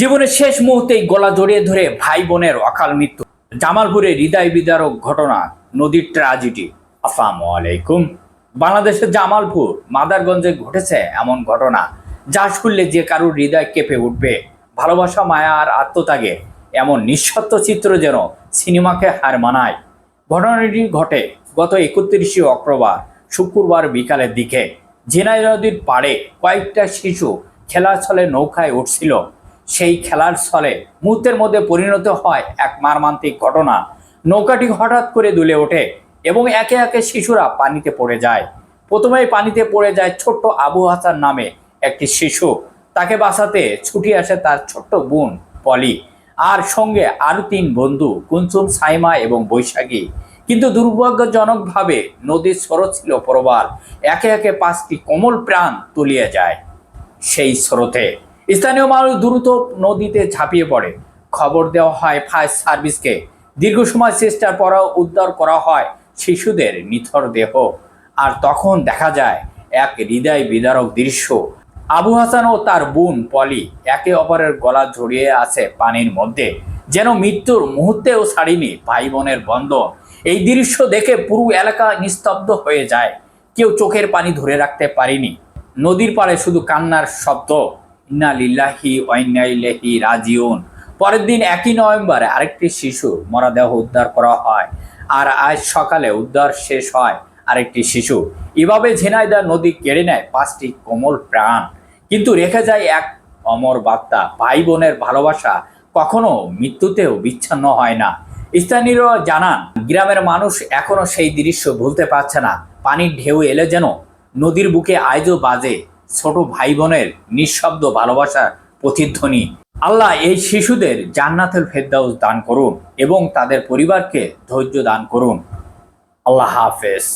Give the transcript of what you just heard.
জীবনের শেষ মুহূর্তেই গলা জড়িয়ে ধরে ভাই বোনের অকাল মৃত্যু। জামালপুরে হৃদয় বিদারক ঘটনা, নদীর ট্রাজেডি আসসালামু আলাইকুম। বাংলাদেশের জামালপুর, মাদারগঞ্জে ঘটেছে এমন ঘটনা, যা শুনলে যে কারুর হৃদয় কেঁপে উঠবে। ভালোবাসা, মায়া আর আত্মত্যাগে এমন নিঃসত্ব চিত্র যেন সিনেমাকে হার মানায়। ঘটনাটি ঘটে গত একত্রিশে অক্টোবর, শুক্রবার বিকালের দিকে। জেনাই নদীর পাড়ে কয়েকটা শিশু খেলার ছলে নৌকায় উঠছিল। সেই খেলার ছলে মুহূর্তের মধ্যে পরিণত হয় এক মারমান্তিক ঘটনা। নৌকাটি হঠাৎ করে দুলে ওঠে এবং একে একে শিশুরা পানিতে পড়ে যায়। প্রথমেই পানিতে পড়ে যায় ছোট্ট আবু হাসান নামে একটি শিশু। তাকে বাঁচাতে ছুটি আসে তার ছোট্ট বোন পলি। আর সঙ্গে আরও তিন বন্ধু, কুনসুম, সাইমা এবং বৈশাখী। কিন্তু দুর্ভাগ্যজনকভাবে নদীর স্রোত ছিল প্রবাল। একে একে পাঁচটি কোমল প্রাণ তলিয়ে যায় সেই স্রোতে। স্থানীয় মানুষ দ্রুত নদীতে ঝাঁপিয়ে পড়ে। খবর দেওয়া হয়, ফায়ার সার্ভিসকে। দীর্ঘ সময় চেষ্টার পরও উদ্ধার করা হয় শিশুদের নিথর দেহ। আর তখন দেখা যায়, এক হৃদয় বিদারক দৃশ্য। আবু হাসান ও তার বোন পলি একে অপরের গলা জড়িয়ে আছে পানির মধ্যে। যেন মৃত্যুর মুহূর্তেও ছাড়িনি ভাই বোনের বন্ধন। এই দৃশ্য দেখে পুরো এলাকা নিস্তব্ধ হয়ে যায়। কেউ চোখের পানি ধরে রাখতে পারেনি। নদীর পাড়ে শুধু কান্নার শব্দ। ইন্না লিল্লাহি ওয়াইনাইলাহি রাজিউন। পরের দিন একই নভেম্বরে আরেকটি শিশু মরদেহ উদ্ধার করা হয় আর আজ সকালে উদ্ধার শেষ হয় আরেকটি শিশু। এভাবে ঝিনাইদা নদী কেড়ে নেয় পাঁচটি কোমল প্রাণ। কিন্তু রেখে যায় এক অমর বার্তা ভাই বোনের ভালোবাসা কখনো মৃত্যুতেও বিচ্ছিন্ন হয় না। স্থানীয়রা জানান, গ্রামের মানুষ এখনও সেই দৃশ্য ভুলতে পারছে না। পানির ঢেউ এলে যেন নদীর বুকে আজও বাজে। ছোট ভাই বোনের নিঃশব্দ ভালোবাসার প্রতিধ্বনি। আল্লাহ এই শিশুদের জান্নাতের ফেরদাউস দান করুন এবং তাদের পরিবারকে ধৈর্য দান করুন। আল্লাহ হাফেজ।